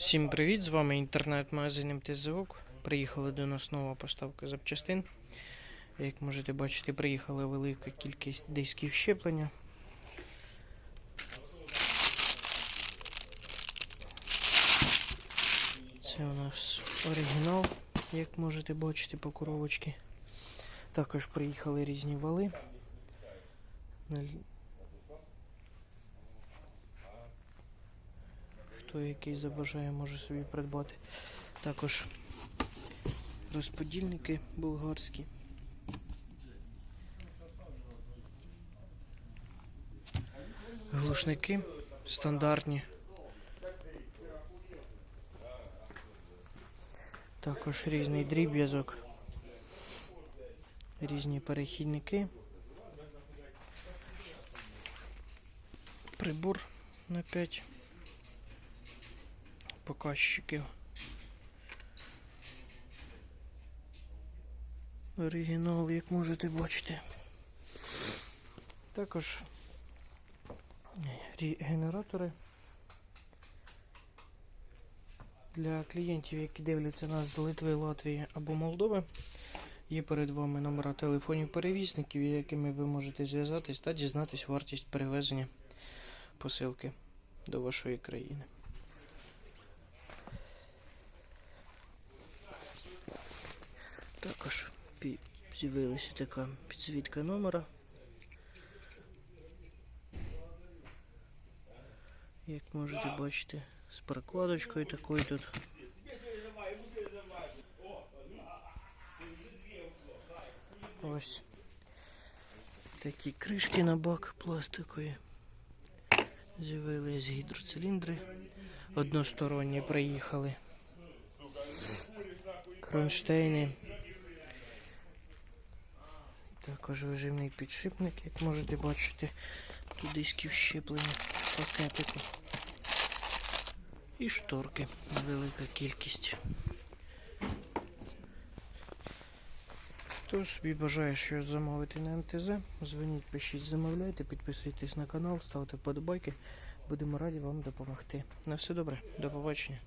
Всім привіт! З вами інтернет-магазин МТЗОК. Приїхали до нас нова поставка запчастин. Як можете бачити, приїхала велика кількість дисків щеплення. Це у нас оригінал, як можете бачити по коробочці. Також приїхали різні вали. Хто який забажає, може собі придбати. Також розподільники болгарські. Глушники стандартні. Також різний дріб'язок. Різні перехідники. Прибор на 5 показчиків. Оригінал, як можете бачити. Також генератори для клієнтів, які дивляться нас з Литви, Латвії або Молдови. Є перед вами номера телефонів перевізників, якими ви можете зв'язатись та дізнатись вартість перевезення посилки до вашої країни. Також з'явилася така підсвітка номера. Як можете бачити, з прокладочкою такою тут. Ось такі кришки на бак пластикові. З'явились гідроциліндри. Односторонні приїхали. Кронштейни. Також вижимний підшипник, як можете бачити, тут дисків щеплення пакетику. І шторки, велика кількість. Хто собі бажає щось замовити на МТЗ, дзвоніть, пишіть, замовляйте, підписуйтесь на канал, ставте вподобайки. Будемо раді вам допомогти. На все добре, до побачення.